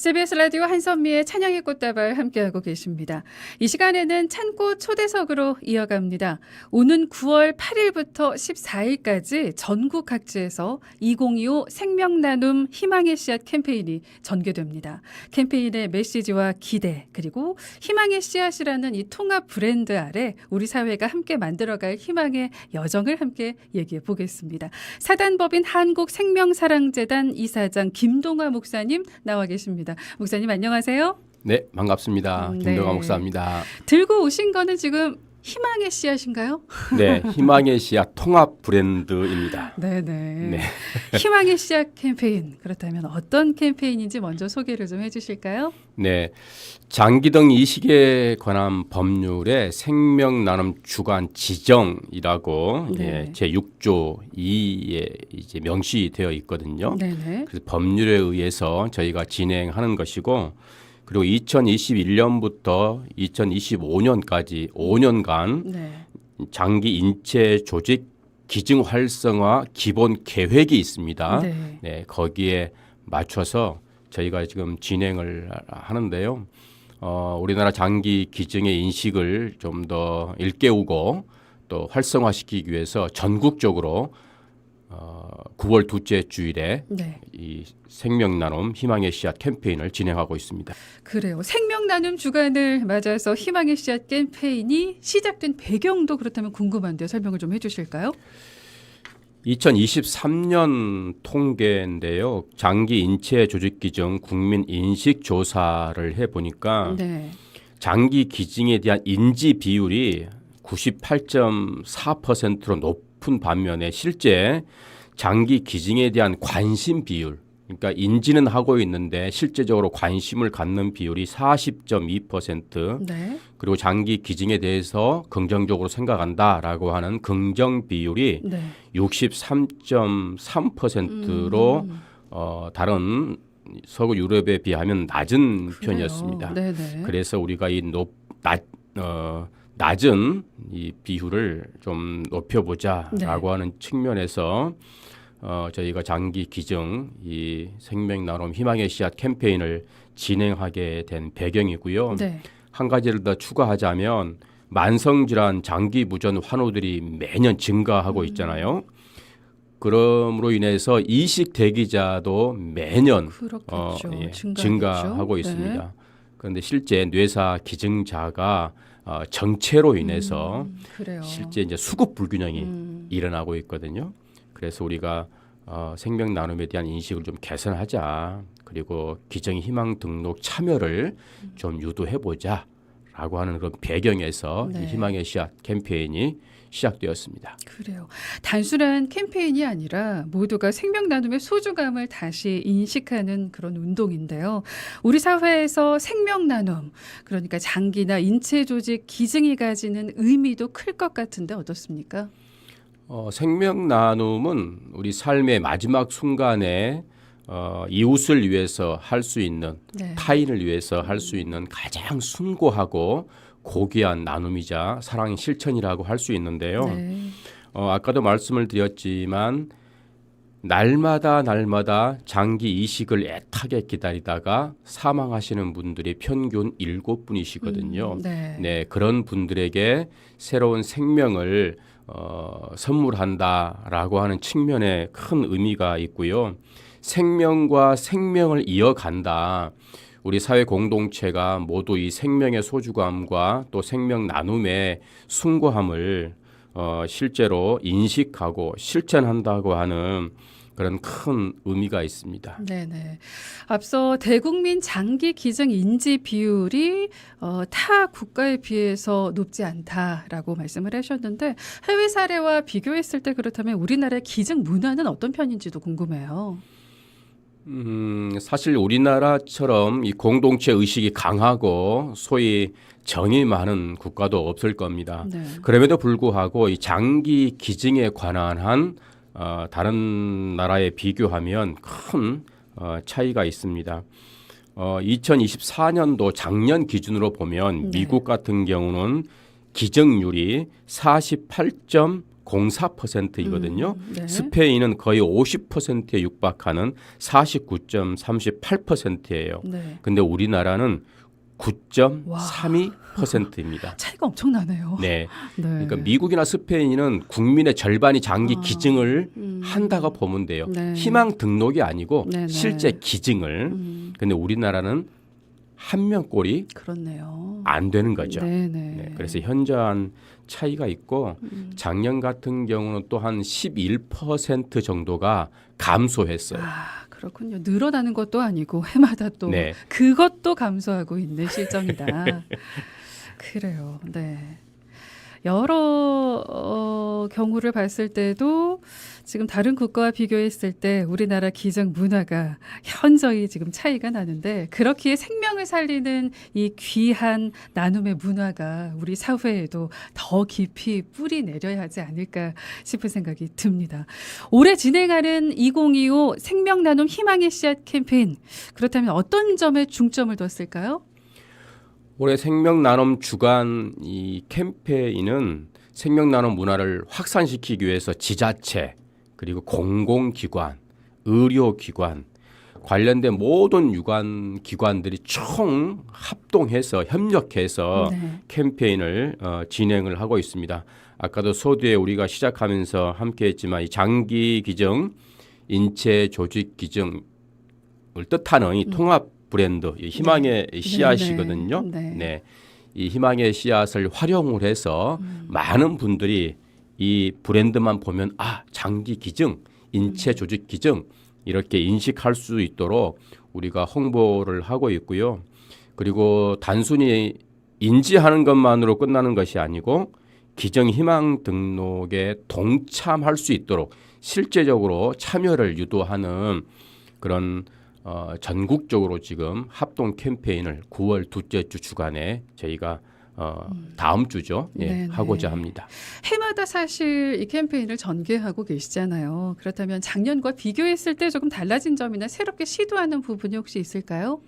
CBS 라디오 한선미의 찬양의 꽃다발 함께하고 계십니다. 이 시간에는 찬꽃 초대석으로 이어갑니다. 오는 9월 8일부터 14일까지 전국 각지에서 2025 생명 나눔 희망의 씨앗 캠페인이 전개됩니다. 캠페인의 메시지와 기대 그리고 희망의 씨앗이라는 이 통합 브랜드 아래 우리 사회가 함께 만들어갈 희망의 여정을 함께 얘기해 보겠습니다. 사단법인 한국생명사랑재단 이사장 김동화 목사님 나와 계십니다. 목사님 안녕하세요. 네, 반갑습니다. 음, 김동아 네. 목사입니다. 들고 오신 거는 지금 희망의 씨앗인가요? 네, 희망의 씨앗 통합 브랜드입니다. 네네. 네. 희망의 씨앗 캠페인. 그렇다면 어떤 캠페인인지 먼저 소개를 좀 해주실까요? 네, 장기등 이식에 관한 법률에 생명 나눔 주관 지정이라고 네. 예, 제 6조 2에 이제 명시되어 있거든요. 네네. 그래서 법률에 의해서 저희가 진행하는 것이고 그리고 2021년부터 2025년까지 5년간 네. 장기 인체 조직 기증 활성화 기본 계획이 있습니다. 네. 네, 거기에 맞춰서 저희가 지금 진행을 하는데요. 어, 우리나라 장기 기증의 인식을 좀 더 일깨우고 또 활성화시키기 위해서 전국적으로 어, 9월 둘째 주일에 네. 이 생명 나눔 희망의 씨앗 캠페인을 진행하고 있습니다. 그래요. 생명 나눔 주간을 맞아서 희망의 씨앗 캠페인이 시작된 배경도 그렇다면 궁금한데요. 설명을 좀 해주실까요? 2023년 통계인데요. 장기 인체 조직 기증 국민 인식 조사를 해 보니까 네. 장기 기증에 대한 인지 비율이 98.4%로 높 은 반면에 실제 장기 기증에 대한 관심 비율 그러니까 인지는 하고 있는데 실제적으로 관심을 갖는 비율이 40.2% 네. 그리고 장기 기증에 대해서 긍정적으로 생각한다라고 하는 긍정 비율이 네. 63.3%로 음, 어, 다른 서구 유럽에 비하면 낮은 그래요. 편이었습니다. 네네. 그래서 우리가 이 높, 낮, 어, 낮은 이 비율을 좀 높여보자라고 네. 하는 측면에서 어, 저희가 장기 기증 이 생명 나눔 희망의 씨앗 캠페인을 진행하게 된 배경이고요. 네. 한 가지를 더 추가하자면 만성 질환 장기 부전 환우들이 매년 증가하고 있잖아요. 그럼으로 인해서 이식 대기자도 매년 그렇겠죠. 어, 예. 증가하고 네. 있습니다. 그런데 실제 뇌사 기증자가 어, 정체로 인해서 음. 실제 이제 수급 불균형이 음, 일어나고 있거든요. 그래서 우리가 어, 생명 나눔에 대한 인식을 좀 개선하자. 그리고 기증 희망 등록 참여를 좀 유도해 보자라고 하는 그런 배경에서 네. 이 희망의 씨앗 캠페인이 시작되었습니다. 그래요. 단순한 캠페인이 아니라 모두가 생명 나눔의 소중함을 다시 인식하는 그런 운동인데요. 우리 사회에서 생명 나눔, 그러니까 장기나 인체 조직 기증이 가지는 의미도 클 것 같은데 어떻습니까? 어, 생명 나눔은 우리 삶의 마지막 순간에 어, 이웃을 위해서 할 수 있는 네. 타인을 위해서 할 수 있는 가장 숭고하고 고귀한 나눔이자 사랑의 실천이라고 할 수 있는데요. 네. 어, 아까도 말씀을 드렸지만 날마다 날마다 장기 이식을 애타게 기다리다가 사망하시는 분들이 평균 일곱 분이시거든요. 음, 네. 네, 그런 분들에게 새로운 생명을 어, 선물한다라고 하는 측면에 큰 의미가 있고요. 생명과 생명을 이어간다. 우리 사회 공동체가 모두 이 생명의 소중함과 또 생명 나눔의 숭고함을 어, 실제로 인식하고 실천한다고 하는 그런 큰 의미가 있습니다. 네네. 앞서 대국민 장기 기증 인지 비율이 어, 타 국가에 비해서 높지 않다라고 말씀을 하셨는데 해외 사례와 비교했을 때 그렇다면 우리나라의 기증 문화는 어떤 편인지도 궁금해요. 음, 사실 우리나라처럼 이 공동체 의식이 강하고 소위 정이 많은 국가도 없을 겁니다. 네. 그럼에도 불구하고 이 장기 기증에 관한 한 어, 다른 나라에 비교하면 큰 어, 차이가 있습니다. 어, 2024년도 작년 기준으로 보면 네. 미국 같은 경우는 기증률이 04%이거든요. 음, 네. 스페인은 거의 50%에 육박하는 49.38%예요. 네. 근데 우리나라는 9.32%입니다. 차이가 엄청나네요. 네. 네. 그러니까 미국이나 스페인은 국민의 절반이 장기 아. 기증을 음. 한다고 보면 돼요. 네. 희망 등록이 아니고 네네. 실제 기증을. 음, 근데 우리나라는 한 명꼴이 그렇네요. 안 되는 거죠. 네네. 네, 그래서 현저한 차이가 있고 음. 작년 같은 경우는 또 한 11% 정도가 감소했어요. 아 그렇군요. 늘어나는 것도 아니고 해마다 또 네. 그것도 감소하고 있는 실정이다. 그래요. 네. 여러 어, 경우를 봤을 때도 지금 다른 국가와 비교했을 때 우리나라 기증 문화가 현저히 지금 차이가 나는데 그렇기에 생명을 살리는 이 귀한 나눔의 문화가 우리 사회에도 더 깊이 뿌리 내려야 하지 않을까 싶은 생각이 듭니다. 올해 진행하는 2025 생명 나눔 희망의 씨앗 캠페인 그렇다면 어떤 점에 중점을 뒀을까요? 올해 생명 나눔 주간 이 캠페인은 생명 나눔 문화를 확산시키기 위해서 지자체 그리고 공공기관, 의료기관 관련된 모든 유관 기관들이 총 합동해서 협력해서 네. 캠페인을 어, 진행을 하고 있습니다. 아까도 소두에 우리가 시작하면서 함께했지만 이 장기 기증, 인체 조직 기증을 뜻하는 이 통합 브랜드, 이 희망의 씨앗이거든요. 음. 네. 네. 이 희망의 씨앗을 활용을 해서 음. 많은 분들이 이 브랜드만 보면 아 장기 기증, 음. 인체 조직 기증 이렇게 인식할 수 있도록 우리가 홍보를 하고 있고요. 그리고 단순히 인지하는 것만으로 끝나는 것이 아니고 기증 희망 등록에 동참할 수 있도록 실제적으로 참여를 유도하는 그런 어, 전국적으로 지금 합동 캠페인을 9월 둘째 주 주간에 저희가 어, 다음 주죠 예, 네네. 하고자 합니다. 해마다 사실 이 캠페인을 전개하고 계시잖아요. 그렇다면 작년과 비교했을 때 조금 달라진 점이나 새롭게 시도하는 부분이 혹시 있을까요?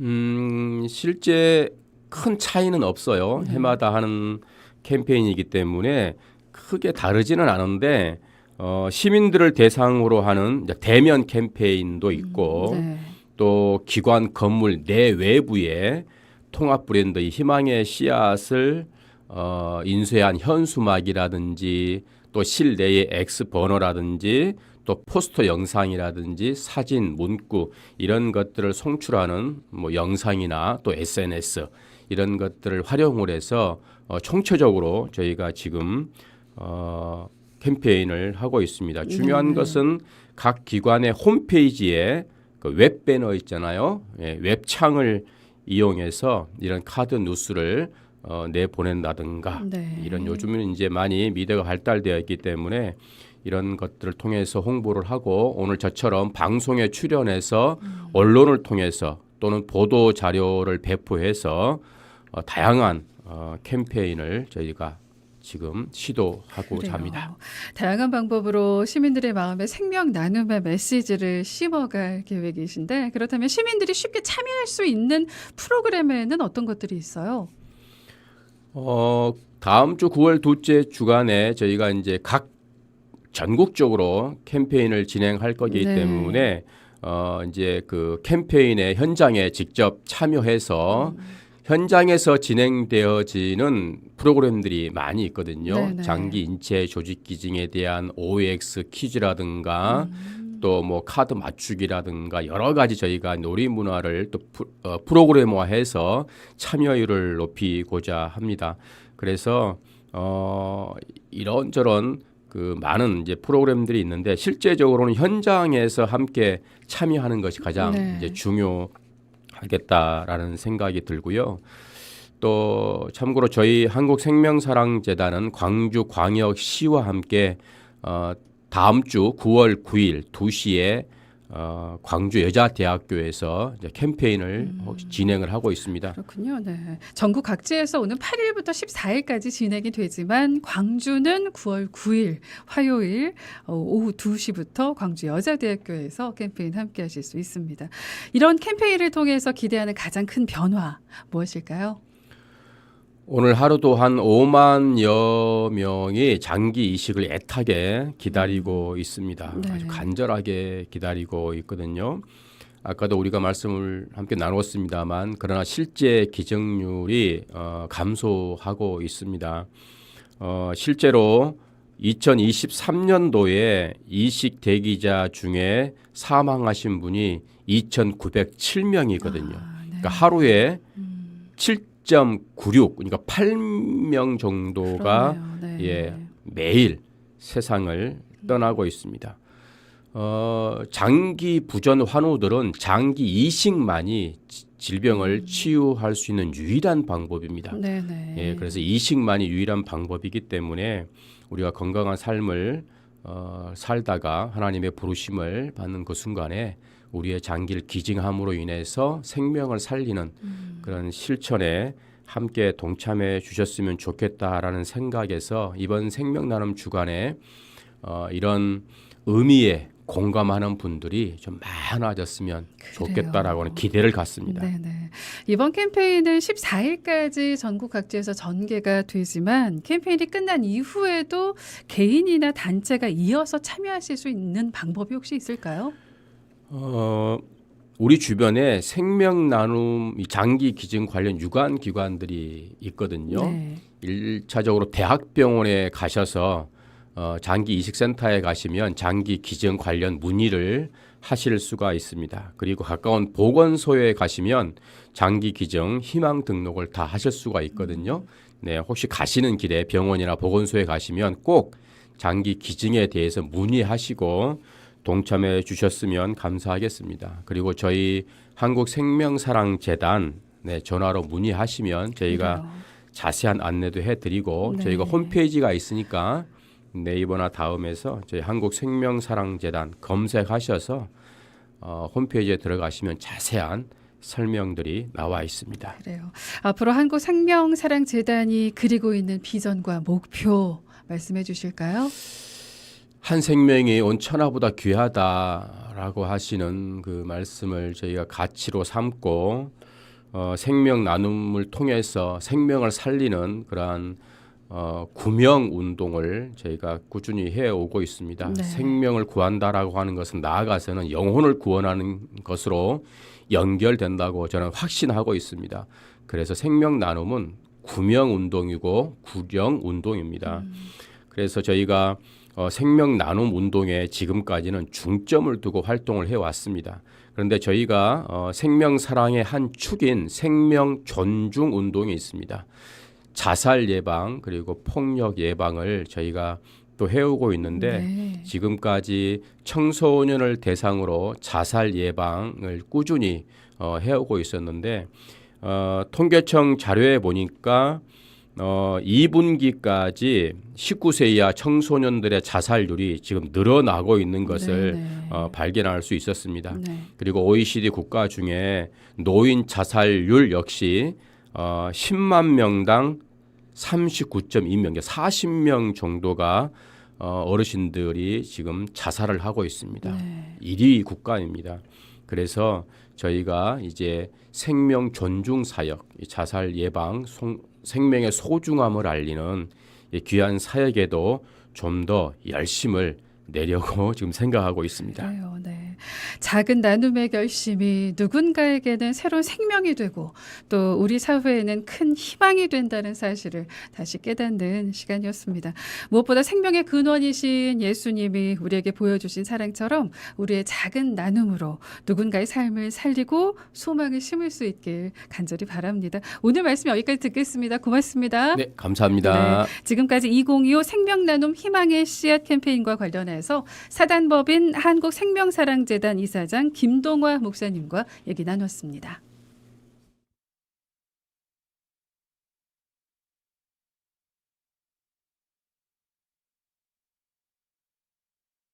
음, 실제 큰 차이는 없어요. 네. 해마다 하는 캠페인이기 때문에 크게 다르지는 않은데 어, 시민들을 대상으로 하는 대면 캠페인도 있고 네. 또 기관 건물 내외부에 통합 브랜드 이 희망의 씨앗을 어, 인쇄한 현수막이라든지 또 실내의 X 버너라든지 또 포스터 영상이라든지 사진, 문구 이런 것들을 송출하는 뭐 영상이나 또 SNS 이런 것들을 활용을 해서 어, 총체적으로 저희가 지금 어, 캠페인을 하고 있습니다. 중요한 네. 것은 각 기관의 홈페이지에 그 웹 배너 있잖아요. 예, 웹창을 이용해서 이런 카드 뉴스를 어, 내보낸다든가 네. 이런 요즘은 이제 많이 미디어가 발달되어 있기 때문에 이런 것들을 통해서 홍보를 하고 오늘 저처럼 방송에 출연해서 언론을 통해서 또는 보도 자료를 배포해서 어, 다양한 어, 캠페인을 저희가 지금 시도하고자 그래요. 합니다. 다양한 방법으로 시민들의 마음에 생명 나눔의 메시지를 심어갈 계획이신데 그렇다면 시민들이 쉽게 참여할 수 있는 프로그램에는 어떤 것들이 있어요? 어, 다음 주 9월 둘째 주간에 저희가 이제 각 전국적으로 캠페인을 진행할 거기 네. 때문에 어, 이제 그 캠페인의 현장에 직접 참여해서 음. 현장에서 진행되어지는 프로그램들이 많이 있거든요. 네네. 장기 인체 조직 기증에 대한 OX 퀴즈라든가 음. 또뭐 카드 맞추기라든가 여러 가지 저희가 놀이 문화를 또 프, 어, 프로그래머화해서 참여율을 높이고자 합니다. 그래서 어 이런저런 그 많은 이제 프로그램들이 있는데 실제적으로는 현장에서 함께 참여하는 것이 가장 네. 이제 중요 하겠다라는 생각이 들고요. 또 참고로 저희 한국생명사랑재단은 광주 광역시와 함께 어, 다음 주 9월 9일 2시에 어, 광주 여자대학교에서 캠페인을 어, 진행을 하고 있습니다. 그렇군요. 네. 전국 각지에서 오는 8일부터 14일까지 진행이 되지만 광주는 9월 9일 화요일 어, 오후 2시부터 광주 여자대학교에서 캠페인 함께 하실 수 있습니다. 이런 캠페인을 통해서 기대하는 가장 큰 변화 무엇일까요? 오늘 하루 도 한 5만여 명이 장기 이식을 애타게 기다리고 있습니다. 네. 아주 간절하게 기다리고 있거든요. 아까도 우리가 말씀을 함께 나눴습니다만 그러나 실제 기증률이 어, 감소하고 있습니다. 어, 실제로 2023년도에 이식 대기자 중에 사망하신 분이 2,907명이거든요. 아, 네. 그러니까 하루에 음, 7.96 그러니까 8명 정도가. 네. 예, 매일 세상을 떠나고 있습니다. 어, 장기 부전 환우들은 장기 이식만이 지- 질병을 치유할 수 있는 유일한 방법입니다. 네, 네. 예, 그래서 이식만이 유일한 방법이기 때문에 우리가 건강한 삶을 어, 살다가 하나님의 부르심을 받는 그 순간에 우리의 장기를 기증함으로 인해서 생명을 살리는 음. 그런 실천에 함께 동참해 주셨으면 좋겠다라는 생각에서 이번 생명 나눔 주간에 어, 이런 의미에 공감하는 분들이 좀 많아졌으면 좋겠다라고 하는 기대를 갖습니다. 네, 네. 이번 캠페인은 14일까지 전국 각지에서 전개가 되지만 캠페인이 끝난 이후에도 개인이나 단체가 이어서 참여하실 수 있는 방법이 혹시 있을까요? 어, 우리 주변에 생명 나눔 이 장기 기증 관련 유관 기관들이 있거든요. 네. 일차적으로 대학병원에 가셔서 어, 장기 이식센터에 가시면 장기 기증 관련 문의를 하실 수가 있습니다. 그리고 가까운 보건소에 가시면 장기 기증 희망 등록을 다 하실 수가 있거든요. 네, 혹시 가시는 길에 병원이나 보건소에 가시면 꼭 장기 기증에 대해서 문의하시고 동참해 주셨으면 감사하겠습니다. 그리고 저희 한국 생명사랑재단 네, 전화로 문의하시면 저희가 그래요. 자세한 안내도 해드리고 네. 저희가 홈페이지가 있으니까 네이버나 다음에서 저희 한국 생명사랑재단 검색하셔서 어, 홈페이지에 들어가시면 자세한 설명들이 나와 있습니다. 그래요. 앞으로 한국 생명사랑재단이 그리고 있는 비전과 목표 말씀해 주실까요? 한 생명이 온 천하보다 귀하다라고 하시는 그 말씀을 저희가 가치로 삼고 어, 생명 나눔을 통해서 생명을 살리는 그러한 어, 구명 운동을 저희가 꾸준히 해 오고 있습니다. 네. 생명을 구한다라고 하는 것은 나아가서는 영혼을 구원하는 것으로 연결된다고 저는 확신하고 있습니다. 그래서 생명 나눔은 구명 운동이고 구령 운동입니다. 그래서 저희가 어, 생명 나눔 운동에 지금까지는 중점을 두고 활동을 해왔습니다. 그런데 저희가 어, 생명 사랑의 한 축인 생명 존중 운동이 있습니다. 자살 예방 그리고 폭력 예방을 저희가 또 해오고 있는데 네. 지금까지 청소년을 대상으로 자살 예방을 꾸준히 어, 해오고 있었는데 어, 통계청 자료에 보니까 어, 2분기까지 19세 이하 청소년들의 자살률이 지금 늘어나고 있는 것을 네, 네. 어, 발견할 수 있었습니다. 네. 그리고 OECD 국가 중에 노인 자살률 역시 어, 10만 명당 39.2명, 40명 정도가 어, 어르신들이 지금 자살을 하고 있습니다. 네. 1위 국가입니다. 그래서 저희가 이제 생명 존중 사역, 이 자살 예방, 송- 생명의 소중함을 알리는 이 귀한 사역에도 좀 더 열심을 내려고 지금 생각하고 있습니다. 그래요, 네. 작은 나눔의 결심이 누군가에게는 새로운 생명이 되고 또 우리 사회에는 큰 희망이 된다는 사실을 다시 깨닫는 시간이었습니다. 무엇보다 생명의 근원이신 예수님이 우리에게 보여주신 사랑처럼 우리의 작은 나눔으로 누군가의 삶을 살리고 소망을 심을 수 있길 간절히 바랍니다. 오늘 말씀 여기까지 듣겠습니다. 고맙습니다. 네, 감사합니다. 지금까지 2025 생명 나눔 희망의 씨앗 캠페인과 관련 해서 사단법인 한국생명사랑재단 이사장 김동화 목사님과 얘기 나눴습니다.